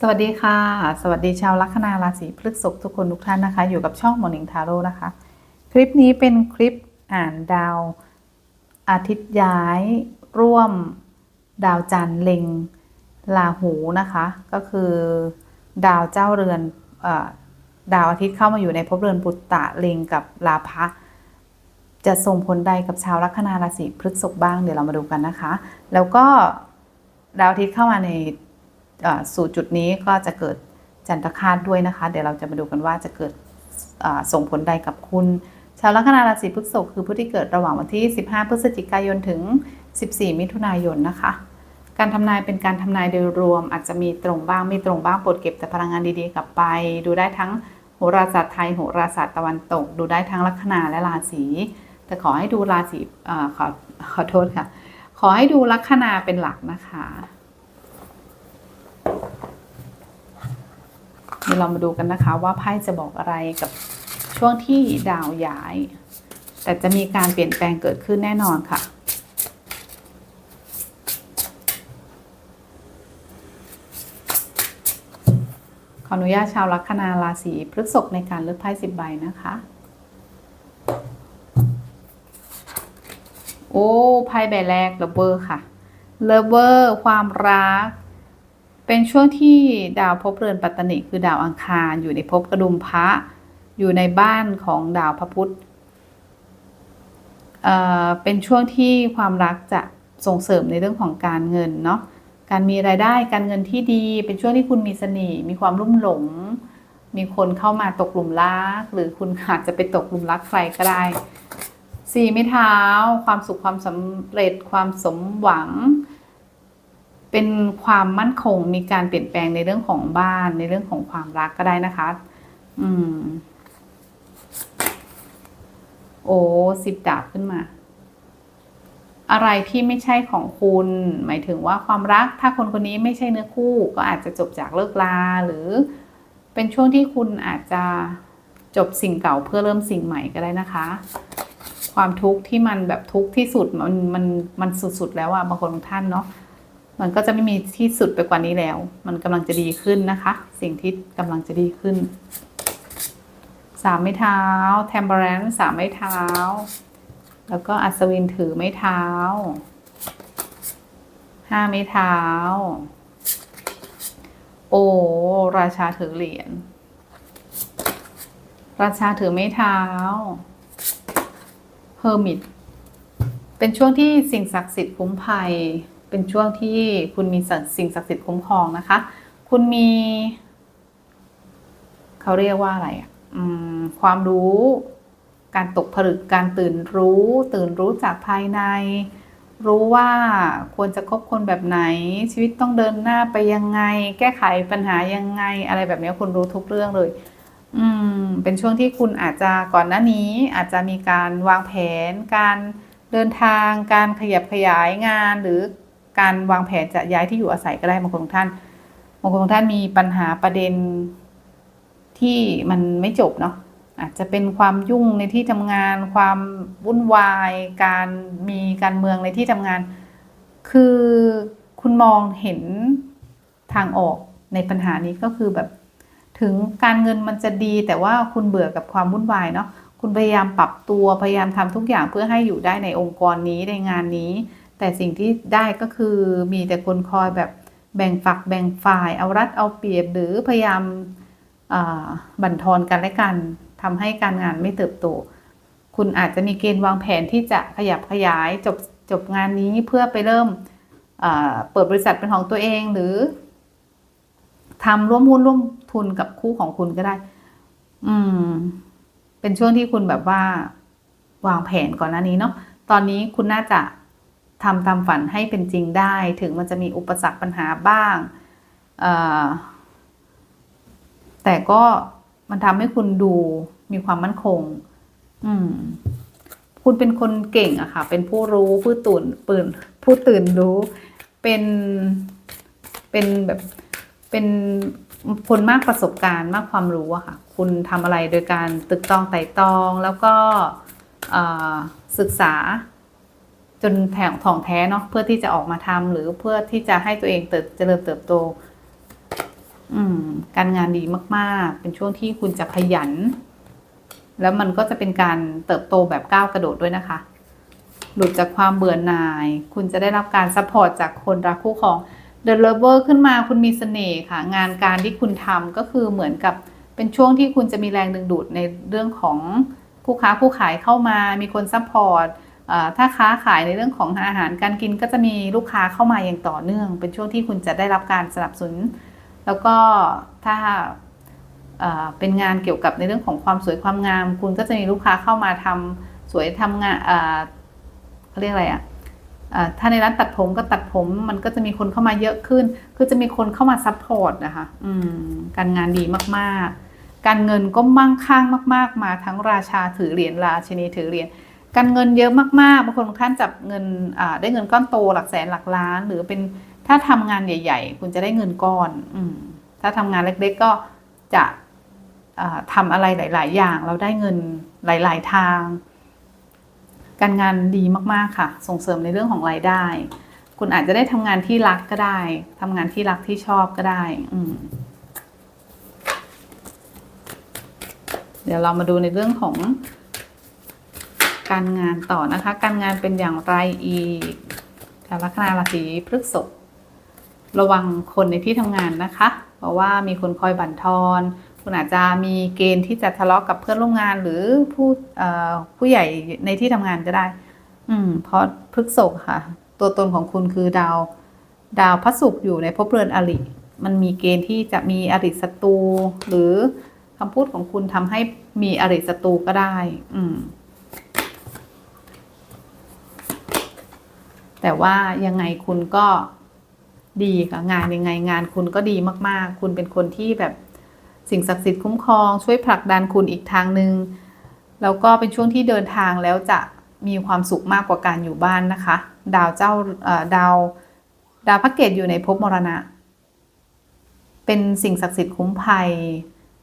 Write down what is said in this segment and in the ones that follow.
สวัสดีค่ะ สวัสดีชาวลัคนาราศีพฤษภทุกคนทุกท่านนะคะ อยู่กับช่อง Morning Tarot นะคะ คลิปนี้เป็นคลิปอ่านดาวอาทิตย์ย้าย ร่วมดาวจันทร์เล็งลาหูนะคะ ก็คือดาวเจ้าเรือนอดาวอาทิตย์เข้ามาอยู่ในภพเรือนปุตตะเล็งกับลาภะจะส่งผลใดกับชาวลัคนาราศีพฤษภบ้างเดี๋ยวเรามาดูกันนะคะ แล้วก็ดาวอาทิตย์เข้ามาใน สู่จุดนี้ก็จะเกิดจันทคาตด้วยนะคะ เดี๋ยวเราจะมาดูกันว่าจะเกิดส่งผลใดกับคุณ ชาวลัคนาราศีพฤษภคือผู้ที่เกิดระหว่างวันที่ 15 พฤศจิกายนถึง 14 มิถุนายนนะคะ การทำนายเป็นการทำนายโดยรวม อาจจะมีตรงบ้างไม่ตรงบ้างโปรดเก็บแต่พลังงานดีๆกลับไป ดูได้ทั้งโหราศาสตร์ไทยโหราศาสตร์ตะวันตก ดูได้ทั้งลัคนาและราศีแต่ขอให้ดูราศีขอขอโทษค่ะ ขอให้ดูลัคนาเป็นหลักนะคะ เดี๋ยวเรามาดูกันนะคะว่าไพ่จะบอกอะไรกับช่วงที่ดาวย้าย แต่จะมีการเปลี่ยนแปลงเกิดขึ้นแน่นอนค่ะขออนุญาตชาวลัคนาราศีพฤษภในการเลือกไพ่สิบใบนะคะ โอ้ไพ่ใบแรกเลเวอร์ค่ะเลเวอร์ความรัก เป็นช่วงที่ดาวภพเรือนปัตตนิคือดาวอังคารอยู่ในภพกระดุมพระ อยู่ในบ้านของดาวพระพุธเอ่อเป็นช่วงที่ความรักจะส่งเสริมในเรื่องของการเงินเนาะการมีรายได้การเงินที่ดี เป็นช่วงที่คุณมีเสน่ห์มีความรุ่มหลง มีคนเข้ามาตกหลุมรัก หรือคุณอาจจะไปตกหลุมรักใครก็ได้สี่ไม้เท้า ความสุขความสำเร็จความสมหวัง เป็นความมั่นคงมีการเปลี่ยนแปลงในเรื่องของบ้านในเรื่องของความรักก็ได้นะคะ อืม โอ้สิบดาบขึ้นมา อะไรที่ไม่ใช่ของคุณ หมายถึงว่าความรักถ้าคนคนนี้ไม่ใช่เนื้อคู่ ก็อาจจะจบจากเลิกลาหรือ เป็นช่วงที่คุณอาจจะจบสิ่งเก่าเพื่อเริ่มสิ่งใหม่ก็ได้นะคะ ความทุกข์ที่มันแบบทุกข์ที่สุดมันมันมันสุดๆแล้วอะบางคนบางท่านเนาะ มันก็จะไม่มีที่สุดไปกว่านี้แล้ว มันกำลังจะดีขึ้นนะคะ สิ่งที่กำลังจะดีขึ้นสามไม้เท้าแทมเบอรนสามไม้เท้า แล้วก็อัศวินถือไม้เท้าห้าไม้เท้า โอ้ราชาถือเหรียญราชาถือไม้เท้าเฮอร์มิตเป็นช่วงที่สิ่งศักดิ์สิทธิ์คุ้มภัย เป็นช่วงที่คุณมีสิ่งศักดิ์สิทธิ์คุ้มครองนะคะ คุณมี เขาเรียกว่าอะไรอะความรู้ การตกผลึกการตื่นรู้ ตื่นรู้จากภายใน รู้ว่าควรจะคบคนแบบไหน ชีวิตต้องเดินหน้าไปยังไง แก้ไขปัญหายังไง อะไรแบบนี้คุณรู้ทุกเรื่องเลยอืมเป็นช่วงที่คุณอาจจะก่อนหน้านี้อาจจะมีการวางแผน การเดินทาง การขยับขยายงานหรือ การวางแผนจะย้ายที่อยู่อาศัยก็ได้บางคนบางท่านบางคนบางท่านมีปัญหาประเด็นที่มันไม่จบเนาะอาจจะเป็นความยุ่งในที่ทำงาน ความวุ่นวาย การมีการเมืองในที่ทำงาน คือคุณมองเห็นทางออกในปัญหานี้ก็คือแบบถึงการเงินมันจะดี แต่ว่าคุณเบื่อกับความวุ่นวายเนาะคุณพยายามปรับตัวพยายามทำทุกอย่างเพื่อให้อยู่ได้ในองค์กรนี้ในงานนี้ แต่สิ่งที่ได้ก็คือมีแต่คนคอยแบบแบ่งฝักแบ่งฝ่าย เอารัดเอาเปรียบหรือพยายามบั่นทอนกันและกันทำให้การงานไม่เติบโต คุณอาจจะมีเกณฑ์วางแผนที่จะขยับขยายจบจบงานนี้เพื่อไปเริ่มเปิดบริษัทเป็นของตัวเองหรือทำร่วมหุ้นร่วมทุนกับคู่ของคุณก็ได้ อืม เป็นช่วงที่คุณแบบว่า วางแผนก่อนหน้านี้เนาะ ตอนนี้คุณน่าจะ ทำตามฝันให้เป็นจริงได้ ถึงมันจะมีอุปสรรคปัญหาบ้าง แต่ก็มันทำให้คุณดูมีความมั่นคง อืม คุณเป็นคนเก่งอะค่ะ เป็นผู้รู้ผู้ตื่นปืนผู้ตื่นรู้ เป็นเป็นแบบเป็นคนมากประสบการณ์มากความรู้อะค่ะ คุณทำอะไรโดยการตึกตองไต่ตอง แล้วก็ศึกษา จนแถงถ่องแท้เนาะเพื่อที่จะออกมาทำหรือเพื่อที่จะให้ตัวเองเติบเจริญเติบโต อืม การงานดีมากๆ เป็นช่วงที่คุณจะขยัน แล้วมันก็จะเป็นการเติบโตแบบก้าวกระโดดด้วยนะคะ หลุดจากความเบื่อหน่าย คุณจะได้รับการซัพพอร์ตจากคนรักคู่ครอง The Lover ขึ้นมาคุณมีเสน่ห์ค่ะ งานการที่คุณทำก็คือเหมือนกับเป็นช่วงที่คุณจะมีแรงดึงดูดในเรื่องของคู่ค้าคู่ขายเข้ามา มีคนซัพพอร์ต ถ้าค้าขายในเรื่องของอาหารการกินก็จะมีลูกค้าเข้ามาอย่างต่อเนื่อง เป็นช่วงที่คุณจะได้รับการสนับสนุน แล้วก็ถ้าเป็นงานเกี่ยวกับในเรื่องของความสวยความงาม คุณก็จะมีลูกค้าเข้ามาทำสวยทำงานเขาเรียกอะไรอะถ้าในร้านตัดผมก็ตัดผมมันก็จะมีคนเข้ามาเยอะขึ้น คือจะมีคนเข้ามาซัพพอร์ตนะคะการงานดีมากๆ การเงินก็มั่งคั่งมาก ๆ มาทั้งราชาถือเหรียญราชินีถือเหรียญ การเงินเยอะมากๆบางคนบางท่านจับเงินได้เงินก้อนโตหลักแสนหลักล้าน หรือเป็นถ้าทำงานใหญ่ ๆ คุณจะได้เงินก้อน อืถ้าทำงานเล็ก ๆ ก็จะอ่าทำอะไรหลาย ๆ อย่าง เราได้เงินหลาย ๆ ทาง การงานดีมากๆค่ะ ส่งเสริมในเรื่องของรายได้ คุณอาจจะได้ทำงานที่รักก็ได้ทำงานที่รักที่ชอบก็ได้ อืเดี๋ยวเรามาดูในเรื่องของ การงานต่อนะคะ การงานเป็นอย่างไรอีกชาวลัคนาราศีพฤษภระวังคนในที่ทำงานนะคะ เพราะว่ามีคนคอยบั่นทอน คุณอาจจะมีเกณฑ์ที่จะทะเลาะกับเพื่อนร่วมงานหรือผู้ผู้ใหญ่ในที่ทำงานก็ได้ อืมเพราะพฤกษภค่ะ ตัวตนของคุณคือดาว ดาวพระศุกร์อยู่ในภพเรือนอริมันมีเกณฑ์ที่จะมีอริศัตรูหรือคำพูดของคุณทำให้มีอริศัตรูก็ได้ อืม แต่ว่ายังไงคุณก็ดีค่ะงานยังไงงานคุณก็ดีมากๆ คุณเป็นคนที่แบบสิ่งศักดิ์สิทธิ์คุ้มครอง ช่วยผลักดันคุณอีกทางหนึ่งแล้วก็เป็นช่วงที่เดินทางแล้วจะมีความสุขมากกว่าการอยู่บ้านนะคะ ดาวเจ้าดาวดาวพระเกตอยู่ในภพมรณะ เป็นสิ่งศักดิ์สิทธิ์คุ้มภัย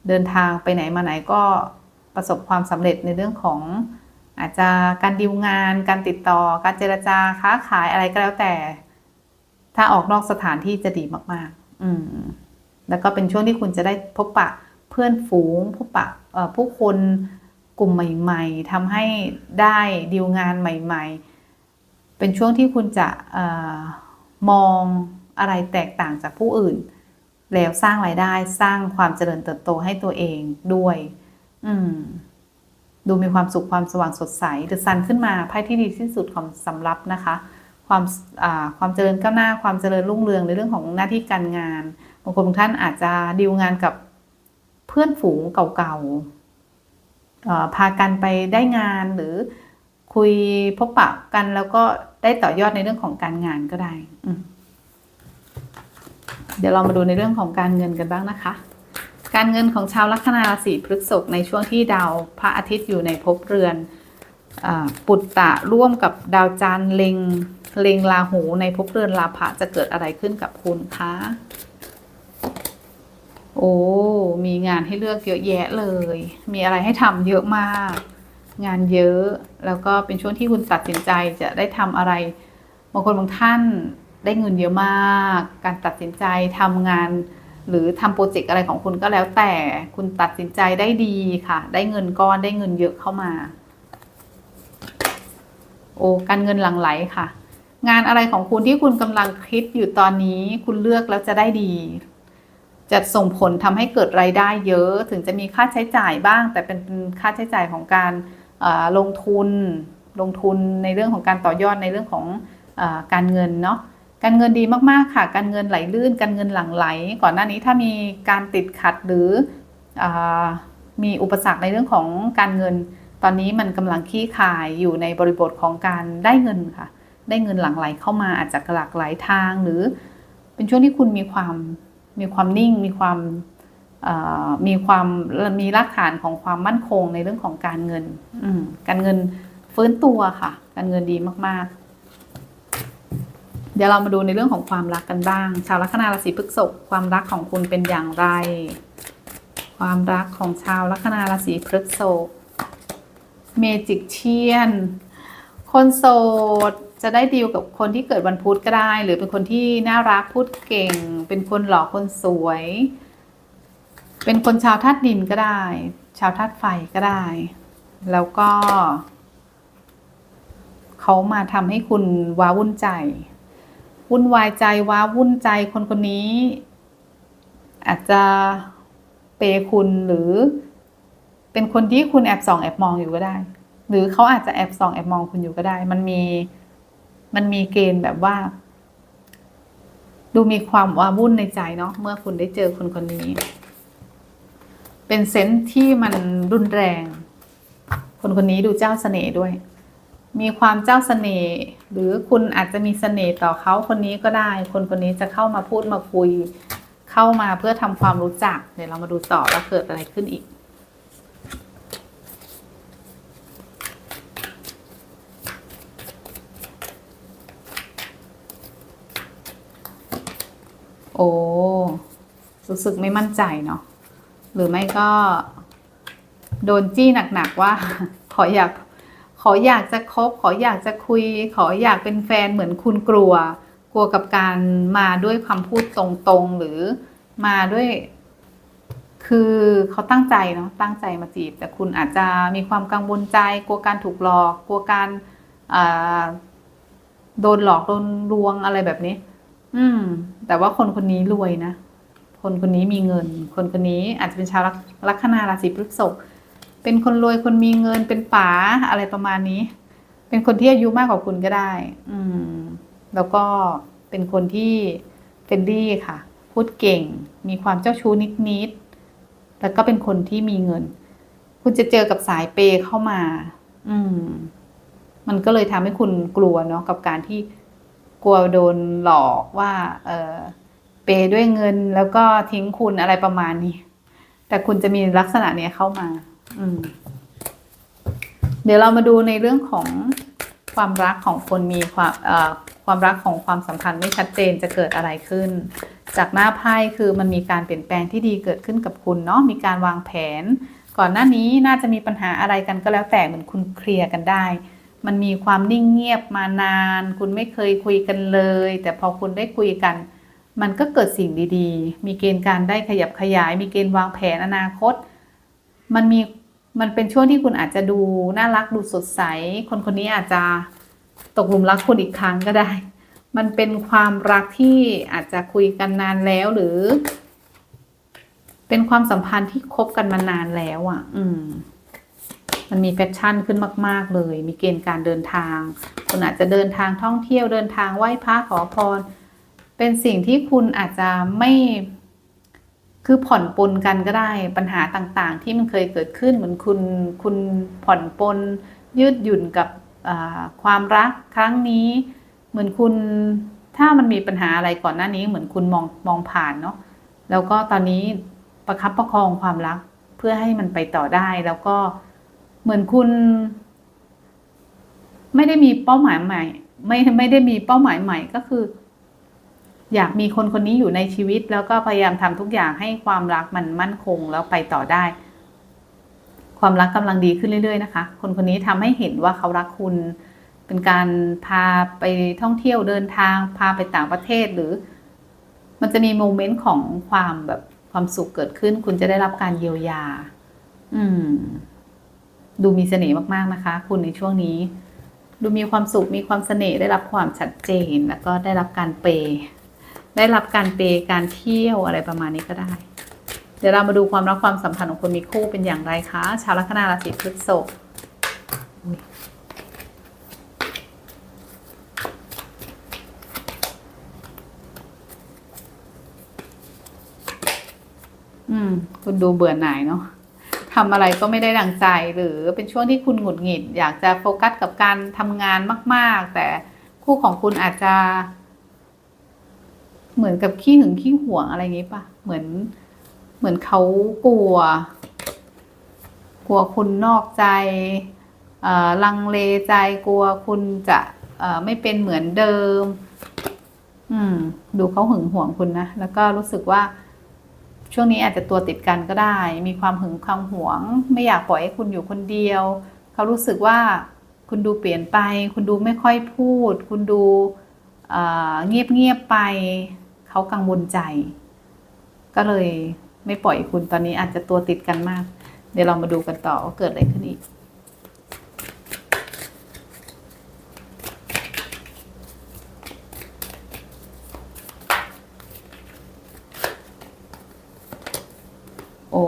เดินทางไปไหนมาไหนก็ประสบความสำเร็จในเรื่องของ อาจจะการดีลงาน การติดต่อ การเจรจาค้าขายอะไรก็แล้วแต่ ถ้าออกนอกสถานที่จะดีมาก ๆ อืม แล้วก็เป็นช่วงที่คุณจะได้พบปะเพื่อนฝูง พบปะผู้คนกลุ่มใหม่ ๆทำให้ได้ดีลงานใหม่ ๆ เป็นช่วงที่คุณจะออมองอะไรแตกต่างจากผู้อื่น แล้วสร้างรายได้สร้างความเจริญเติบโตให้ตัวเองด้วย อืม ดูมีความสุขความสว่างสดใสเดอะซันขึ้นมาไพ่ที่ดีที่สุดของสำรับนะคะ ความความเจริญก้าวหน้าความเจริญรุ่งเรืองในเรื่องของหน้าที่การงานบางคนบางท่านอาจจะดีลงานกับเพื่อนฝูงเก่าๆพากันไปได้งานหรือคุยพบปะกันแล้วก็ได้ต่อยอดในเรื่องของการงานก็ได้ เดี๋ยวเรามาดูในเรื่องของการเงินกันบ้างนะคะ การเงินของชาวลัคนาราศีพฤษภในช่วงที่ดาวพระอาทิตย์อยู่ในภพเรือนอปุตตะร่วมกับดาวจันทร์เล็งเล็งราหูในภพเรือนลาภะจะเกิดอะไรขึ้นกับคุณคะโอ้มีงานให้เลือกเยอะแยะเลย มีอะไรให้ทำเยอะมาก งานเยอะแล้วก็เป็นช่วงที่คุณตัดสินใจจะได้ทำอะไรบางคนบางท่านได้เงินเยอะมาก การตัดสินใจทำงาน หรือทำโปรเจกต์อะไรของคุณก็แล้วแต่คุณตัดสินใจได้ดีค่ะ ได้เงินก้อนได้เงินเยอะเข้ามา โอ้การเงินหลั่งไหลค่ะ งานอะไรของคุณที่คุณกำลังคิดอยู่ตอนนี้ คุณเลือกแล้วจะได้ดี จะส่งผลทำให้เกิดรายได้เยอะ ถึงจะมีค่าใช้จ่ายบ้าง แต่เป็นค่าใช้จ่ายของการลงทุน ลงทุนในเรื่องของการต่อยอดในเรื่องของอการเงินเนาะ การเงินดีมากๆค่ะ การเงินไหลลื่น การเงินหลั่งไหล ก่อนหน้านี้ถ้ามีการติดขัดหรืออมีอุปสรรคในเรื่องของการเงิน ตอนนี้มันกำลังขี้คายอยู่ในบริบทของการได้เงินค่ะ ได้เงินหลั่งไหลเข้ามาอาจจะหลากหลายทาง หรือเป็นช่วงที่คุณมีความมีความนิ่ง มีความมีความมีรากฐานของความมั่นคงในเรื่องของการเงิน การเงินฟื้นตัวค่ะ การเงินดีมากๆ ดี๋ยวเรามาดูในเรื่องของความรักกันบ้าง ชาวลัคนาราศีพฤษภความรักของคุณเป็นอย่างไร ความรักของชาวลัคนาราศีพฤษภเมจิกเชียน คนโสดจะได้ดีลกับคนที่เกิดวันพุธก็ได้ หรือเป็นคนที่น่ารักพูดเก่ง เป็นคนหล่อคนสวย เป็นคนชาวธาตุดินก็ได้ ชาวธาตุไฟก็ได้ แล้วก็ เขามาทำให้คุณว้าวุ่นใจ วุ่นวายใจว้าวุ่นใจคนคนนี้ อาจจะเปคุณหรือ เป็นคนที่คุณแอบส่องแอบมองอยู่ก็ได้ หรือเขาอาจจะแอบส่องแอบมองคุณอยู่ก็ได้ มันมีมันมีเกณฑ์แบบว่า ดูมีความว้าวุ่นในใจเนาะเมื่อคุณได้เจอคนคนนี้ เป็นเซนส์ที่มันรุนแรง คนคนนี้ดูเจ้าเสน่ห์ด้วย มีความเจ้าเสน่ห์หรือคุณอาจจะมีเสน่ห์ต่อเขาคนนี้ก็ได้ คนคนนี้จะเข้ามาพูดมาคุย เข้ามาเพื่อทำความรู้จัก เดี๋ยวเรามาดูต่อว่าเกิดอะไรขึ้นอีก โอ้รู้สึกไม่มั่นใจเนาะหรือไม่ก็ โดนจี้หนักๆว่า ขออยาก ขออยากจะคบ ขออยากจะคุย ขออยากเป็นแฟนเหมือนคุณกลัว กลัวกับการมาด้วยคำพูดตรงๆ หรือมาด้วย คือเขาตั้งใจเนาะตั้งใจมาจีบ แต่คุณอาจจะมีความกังวลใจ กลัวการถูกหลอก กลัวการโดนหลอกโดนลวงอะไรแบบนี้ อืม แต่ว่าคนคนนี้รวยนะ คนคนนี้มีเงิน คนคนนี้อาจจะเป็นชาวลัคนาราศีพฤษภ เป็นคนรวยคนมีเงินเป็นป๋าอะไรประมาณนี้ เป็นคนที่อายุมากกว่าคุณก็ได้ อืม แล้วก็เป็นคนที่เฟรนลี่ค่ะ พูดเก่ง มีความเจ้าชู้นิดๆแล้วก็เป็นคนที่มีเงิน คุณจะเจอกับสายเปย์เข้ามา อืม มันก็เลยทำให้คุณกลัวเนาะกับการที่กลัวโดนหลอกว่า เออเปย์ด้วยเงินแล้วก็ทิ้งคุณอะไรประมาณนี้ แต่คุณจะมีลักษณะเนี้ยเข้ามา เดี๋ยวเรามาดูในเรื่องของความรักของคนมีความความรักของความสัมพันธ์ไม่ชัดเจนจะเกิดอะไรขึ้น จากหน้าไพ่คือมันมีการเปลี่ยนแปลงที่ดีเกิดขึ้นกับคุณเนาะมีการวางแผน ก่อนหน้านี้น่าจะมีปัญหาอะไรกันก็แล้วแต่เหมือนคุณเคลียร์กันได้ มันมีความนิ่งเงียบมานาน คุณไม่เคยคุยกันเลย แต่พอคุณได้คุยกัน มันก็เกิดสิ่งดี ๆ มีเกณฑ์การได้ขยับขยาย มีเกณฑ์วางแผนอนาคต มันมี มันเป็นช่วงที่คุณอาจจะดูน่ารักดูสดใส คนคนนี้อาจจะตกหลุมรักคุณอีกครั้งก็ได้ มันเป็นความรักที่อาจจะคุยกันนานแล้วหรือ เป็นความสัมพันธ์ที่คบกันมานานแล้วอะ อืม มันมีแพชชั่นขึ้นมาก ๆ เลย มีเกณฑ์การเดินทาง คุณอาจจะเดินทางท่องเที่ยวเดินทางไหว้พระขอพร เป็นสิ่งที่คุณอาจจะไม่ คือผ่อนปลนกันก็ได้ปัญหาต่างๆ ที่มันเคยเกิดขึ้นเหมือนคุณคุณผ่อนปลนยืดหยุ่นกับความรักครั้งนี้ เหมือนคุณถ้ามันมีปัญหาอะไรก่อนหน้านี้ เหมือนคุณมองมองผ่านเนาะแล้วก็ตอนนี้ประคับประคองความรักเพื่อให้มันไปต่อได้ แล้วก็เหมือนคุณ ไม่ได้มีเป้าหมายใหม่ ไม่ไม่ได้มีเป้าหมายใหม่ก็คือ อยากมีคนคนนี้อยู่ในชีวิต แล้วก็พยายามทำทุกอย่างให้ความรักมันมั่นคงแล้วไปต่อได้ ความรักกำลังดีขึ้นเรื่อย ๆ นะคะ คนคนนี้ทำให้เห็นว่าเขารักคุณ เป็นการพาไปท่องเที่ยวเดินทาง พาไปต่างประเทศหรือ มันจะมีโมเมนต์ของความแบบความสุขเกิดขึ้น คุณจะได้รับการเยียวยา อืม ดูมีเสน่ห์มากๆนะคะ คุณในช่วงนี้ ดูมีความสุขมีความเสน่ห์ได้รับความชัดเจนแล้วก็ได้รับการเปย์ ได้รับการเปการเที่ยวอะไรประมาณนี้ก็ได้ เดี๋ยวเรามาดูความรักความสัมพันธ์ของคนมีคู่เป็นอย่างไรคะ ชาวลัคนาราศีพฤษภอือืมคุณดูเบื่อหน่ายเนาะทำอะไรก็ไม่ได้ดังใจหรือเป็นช่วงที่คุณหงุดหงิด อยากจะโฟกัสกับการทำงานมาก ๆ แต่คู่ของคุณอาจจะ เหมือนกับขี้หึงขี้หวงอะไรอย่างงี้ป่ะ เหมือน เหมือนเขากลัว กลัวคุณนอกใจอ่อลังเลใจกลัวคุณจะอ่อไม่เป็นเหมือนเดิม อืม ดูเขาหึงหวงคุณนะ แล้วก็รู้สึกว่า ช่วงนี้อาจจะตัวติดกันก็ได้ มีความหึงความหวง ไม่อยากปล่อยให้คุณอยู่คนเดียว เขารู้สึกว่าคุณดูเปลี่ยนไป คุณดูไม่ค่อยพูด คุณดูเอ่อเงียบเงียบไป เขากังวลใจ ก็เลยไม่ปล่อยคุณตอนนี้อาจจะตัวติดกันมาก เดี๋ยวเรามาดูกันต่อว่าเกิดอะไรขึ้นอีกโอ้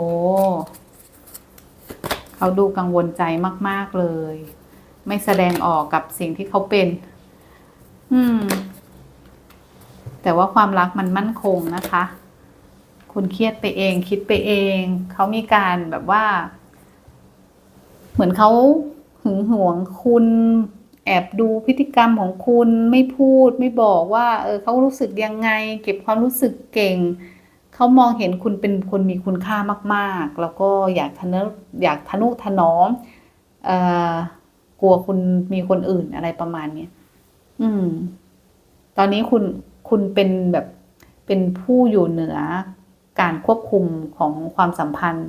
เขาดูกังวลใจมาก ๆ เลย ไม่แสดงออกกับสิ่งที่เขาเป็น อืม แต่ว่าความรักมันมั่นคงนะคะ คุณเครียดไปเองคิดไปเอง เขามีการแบบว่า เหมือนเขาหึงหวงคุณแอบดูพฤติกรรมของคุณไม่พูดไม่บอกว่า เออเขารู้สึกยังไง เก็บความรู้สึกเก่ง เขามองเห็นคุณเป็นคนมีคุณค่ามากๆ แล้วก็อยากทะนุอยากทะนุถนอมเอ่อกลัวคุณมีคนอื่นอะไรประมาณเนี้ยอืม ตอนนี้คุณ คุณเป็นแบบเป็นผู้อยู่เหนือการควบคุมของความสัมพันธ์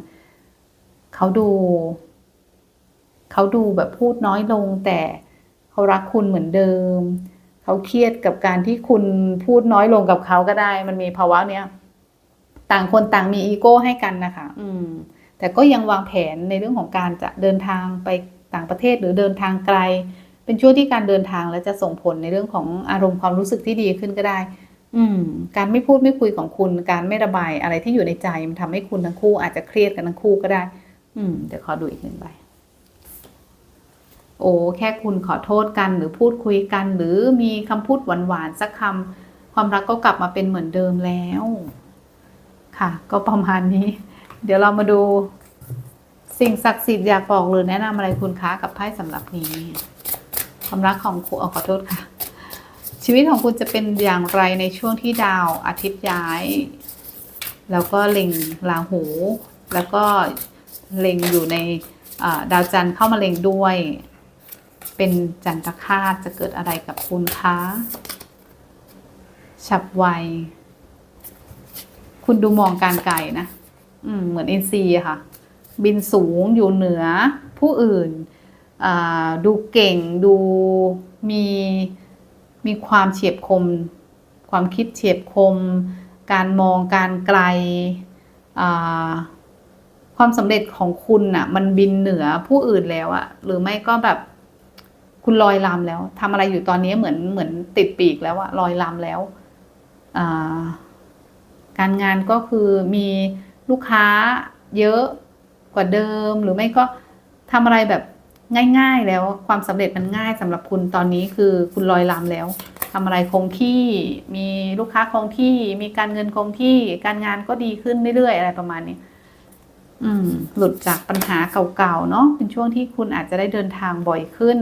เขาดู เขาดูแบบพูดน้อยลง แต่เขารักคุณเหมือนเดิม เขาเครียดกับการที่คุณพูดน้อยลงกับเขาก็ได้ มันมีภาวะเนี้ยต่างคนต่างมีอีโก้ให้กันนะคะ อืม แต่ก็ยังวางแผนในเรื่องของการจะเดินทางไปต่างประเทศหรือเดินทางไกล เป็นช่วงที่การเดินทางแล้วจะส่งผลในเรื่องของอารมณ์ความรู้สึกที่ดีขึ้นก็ได้ อืม การไม่พูดไม่คุยของคุณ การไม่ระบายอะไรที่อยู่ในใจมันทำให้คุณทั้งคู่อาจจะเครียดกันทั้งคู่ก็ได้ อืมเดี๋ยวขอดูอีกหนึ่งใบโอ้แค่คุณขอโทษกันหรือพูดคุยกัน หรือมีคำพูดหวานๆสักคำความรักก็กลับมาเป็นเหมือนเดิมแล้ว ค่ะ ก็ประมาณนี้ เดี๋ยวเรามาดู สิ่งศักดิ์สิทธิ์อยากบอกหรือแนะนำอะไรคุณคะกับไพ่สำหรับนี้ ความรักของคุณขอโทษค่ะ ชีวิตของคุณจะเป็นอย่างไรในช่วงที่ดาวอาทิตย์ย้าย แล้วก็เล็งราหู แล้วก็เล็งอยู่ในดาวจันทร์เข้ามาเล็งด้วย เป็นจันทคาตจะเกิดอะไรกับคุณคะฉับไว คุณดูมองการไกลนะ อืม เหมือนเอ็นซีค่ะ บินสูงอยู่เหนือผู้อื่น ดูเก่งดูมีมีความเฉียบคม ความคิดเฉียบคม การมองการไกล ความสำเร็จของคุณน่ะ มันบินเหนือผู้อื่นแล้วอะหรือไม่ก็แบบคุณลอยลำแล้วทำอะไรอยู่ตอนนี้เหมือนเหมือนติดปีกแล้วอะลอยลำแล้วาการงานก็คือมีลูกค้าเยอะกว่าเดิม หรือไม่ก็ทำอะไรแบบ ง่าย ๆ แล้วความสำเร็จมันง่ายสำหรับคุณตอนนี้คือคุณลอยลำแล้วทำอะไรคงที่มีลูกค้าคงที่ มีการเงินคงที่การงานก็ดีขึ้นเรื่อยๆอะไรประมาณนี้อืม หลุดจากปัญหาเก่าๆเนาะเป็นช่วงที่คุณอาจจะได้เดินทางบ่อยขึ้น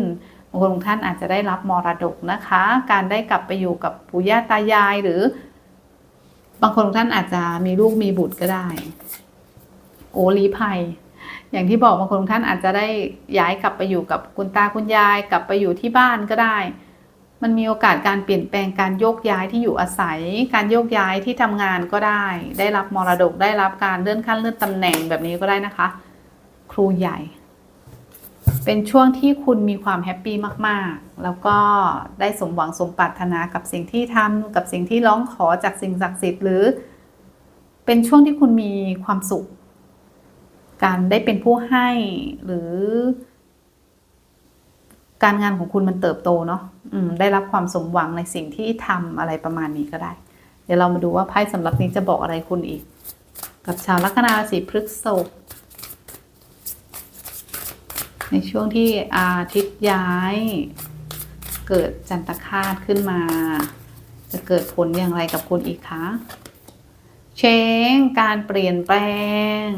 บางคนงท่านอาจจะได้รับมรดกนะคะ การได้กลับไปอยู่กับปู่ย่าตายายหรือ บางคนงท่านอาจจะมีลูกมีบุตรก็ได้ โอลีภัย อย่างที่บอกบางคนท่านอาจจะได้ย้ายกลับไปอยู่กับคุณตาคุณยาย กลับไปอยู่ที่บ้านก็ได้ มันมีโอกาสการเปลี่ยนแปลงการโยกย้ายที่อยู่อาศัย การโยกย้ายที่ทำงานก็ได้ ได้รับมรดกได้รับการเลื่อนขั้นเลื่อนตำแหน่งแบบนี้ก็ได้นะคะ ครูใหญ่ เป็นช่วงที่คุณมีความแฮปปี้มากๆ แล้วก็ได้สมหวังสมปรารถนากับสิ่งที่ทำกับสิ่งที่ร้องขอจากสิ่งศักดิ์สิทธิ์หรือ เป็นช่วงที่คุณมีความสุข การได้เป็นผู้ให้หรือ การงานของคุณมันเติบโตเนาะได้รับความสมหวังในสิ่งที่ทำอะไรประมาณนี้ก็ได้ เดี๋ยวเรามาดูว่าไพ่สำหรับนี้จะบอกอะไรคุณอีก กับชาวลัคนาราศีพฤษภในช่วงที่อาทิตย์ย้าย เกิดจันตคาตขึ้นมา จะเกิดผลอย่างไรกับคุณอีกคะ เชงการเปลี่ยนแปลง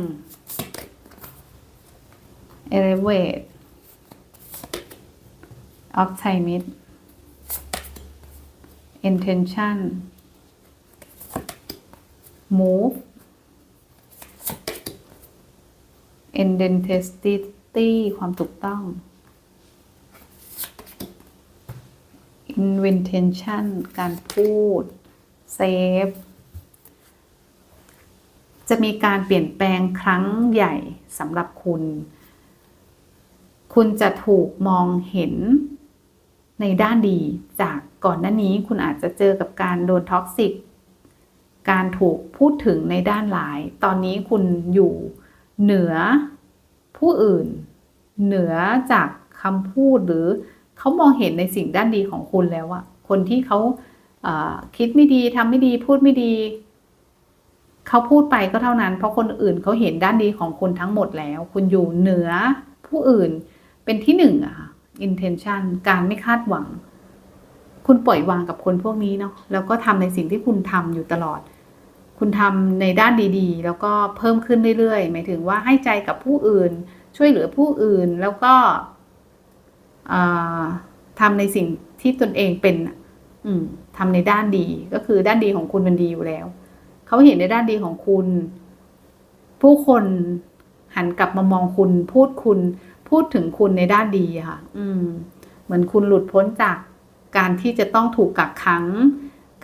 elevate optimist intention move identity ความถูกต้อง invention การพูด save จะมีการเปลี่ยนแปลงครั้งใหญ่สำหรับคุณ คุณจะถูกมองเห็นในด้านดีจากก่อนหน้านี้คุณอาจจะเจอกับการโดนท็อกซิก การถูกพูดถึงในด้านหลาย ตอนนี้คุณอยู่เหนือผู้อื่น เหนือจากคำพูดหรือเขามองเห็นในสิ่งด้านดีของคุณแล้วอะคนที่เขาเอ่อคิดไม่ดีทำไม่ดีพูดไม่ดี เขาพูดไปก็เท่านั้น เพราะคนอื่นเขาเห็นด้านดีของคุณทั้งหมดแล้ว คุณอยู่เหนือผู้อื่น เป็นที่หนึ่งอะค่ะ intention การไม่คาดหวัง คุณปล่อยวางกับคนพวกนี้เนาะแล้วก็ทำในสิ่งที่คุณทำอยู่ตลอด คุณทำในด้านดีๆ แล้วก็เพิ่มขึ้นเรื่อยๆหมายถึงว่าให้ใจกับผู้อื่น ช่วยเหลือผู้อื่นแล้วก็ทำในสิ่งที่ตนเองเป็นอืมทำในด้านดีก็คือด้านดีของคุณมันดีอยู่แล้วเขาเห็นในด้านดีของคุณ ผู้คนหันกลับมามองคุณพูดคุณ พูดถึงคุณในด้านดีอะค่ะ อืม เหมือนคุณหลุดพ้นจากการที่จะต้องถูกกักขัง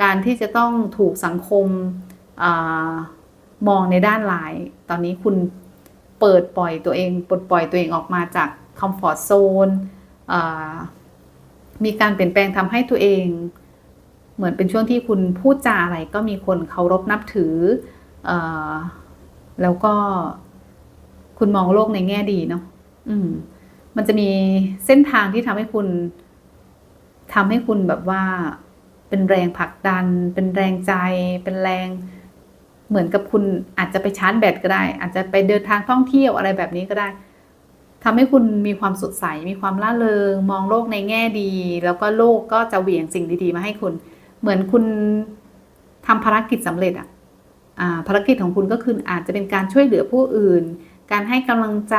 การที่จะต้องถูกสังคมอามองในด้านร้าย ตอนนี้คุณเปิดปล่อยตัวเองปลดปล่อยตัวเองออกมาจากคอมฟอร์ z โซนมีการเปลี่ยนแปลงทำให้ตัวเอง เหมือนเป็นช่วงที่คุณพูดจาอะไรก็มีคนเคารพนับถือเออแล้วก็คุณมองโลกในแง่ดีเนาะ อืม มันจะมีเส้นทางที่ทำให้คุณทำให้คุณแบบว่า เป็นแรงผลักดัน เป็นแรงใจ เป็นแรงเหมือนกับคุณอาจจะไปชาร์จแบตก็ได้ อาจจะไปเดินทางท่องเที่ยวอะไรแบบนี้ก็ได้ทำให้คุณมีความสดใส มีความล่าเริง มองโลกในแง่ดี แล้วก็โลกก็จะเหวี่ยงสิ่งดีๆ มาให้คุณ เหมือนคุณทำภารกิจสำเร็จอะอ่าภารกิจของคุณก็คืออาจจะเป็นการช่วยเหลือผู้อื่น การให้กำลังใจ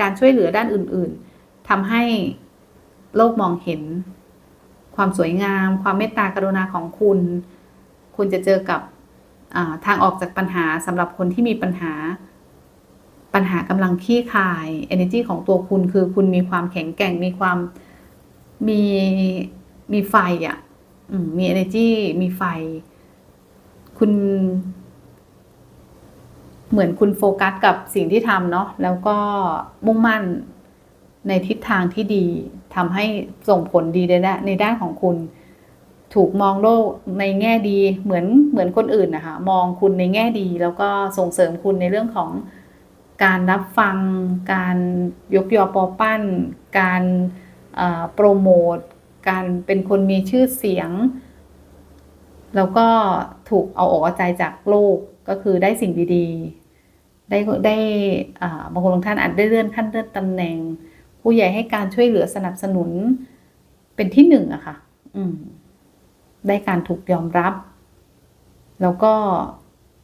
การช่วยเหลือด้านอื่นๆทำให้โลกมองเห็น ความสวยงาม ความเมตตากรุณาของคุณ คุณจะเจอกับทางออกจากปัญหาสำหรับคนที่มีปัญหาปัญหากำลังขี้คาย energy ของตัวคุณคือคุณมีความแข็งแกร่งมีความมีมีไฟอะ่ะมี energy มีไฟ คุณ เหมือนคุณโฟกัสกับสิ่งที่ทำเนาะแล้วก็มุ่งมั่นในทิศทางที่ดีทำให้ส่งผลดีในด้านในด้านของคุณ ถูกมองโลกในแง่ดีเหมือนเหมือนคนอื่นนะคะมองคุณในแง่ดี แล้วก็ส่งเสริมคุณในเรื่องของการรับฟัง การยกยอปอปั้น การโปรโมท การเป็นคนมีชื่อเสียง แล้วก็ถูกเอาออกเอาใจจากโลกก็คือได้สิ่งดี ๆ ได้ได้บางคนบางท่านอาจได้เลื่อนขั้นเลื่อนตำแหน่ง ผู้ใหญ่ให้การช่วยเหลือสนับสนุนเป็นที่หนึ่งอะค่ะ อืม ได้การถูกยอมรับ แล้วก็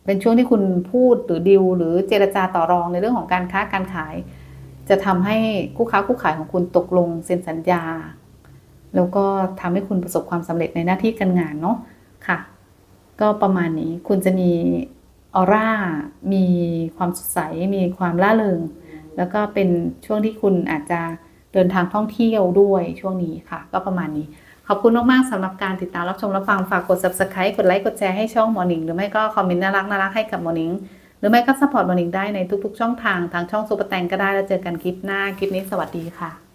เป็นช่วงที่คุณพูดหรือดิวหรือเจรจาต่อรองในเรื่องของการค้าการขาย จะทำให้คู่ค้าคู่ขายของคุณตกลงเซ็นสัญญา แล้วก็ทำให้คุณประสบความสำเร็จในหน้าที่การงานเนาะค่ะ ก็ประมาณนี้คุณจะมี ออร่า มีความสดใส มีความล่าเริง แล้วก็เป็นช่วงที่คุณอาจจะเดินทางท่องเที่ยวด้วยช่วงนี้ค่ะ ก็ประมาณนี้ ขอบคุณมากๆสำหรับการติดตามรับชมรับฟัง ฝากกด subscribe กดไลค์ กดแชร์ให้ช่องหมอหนิงหรือไม่ก็คอมเมนต์น่ารักน่ารักให้กับหมอหนิงหรือไม่ก็ซัพพอร์ตหมอหนิงได้ในทุกๆ ช่องทางทางช่องซูเปอร์แตงก็ได้แล้วเจอกันคลิปหน้า คลิปนี้สวัสดีค่ะ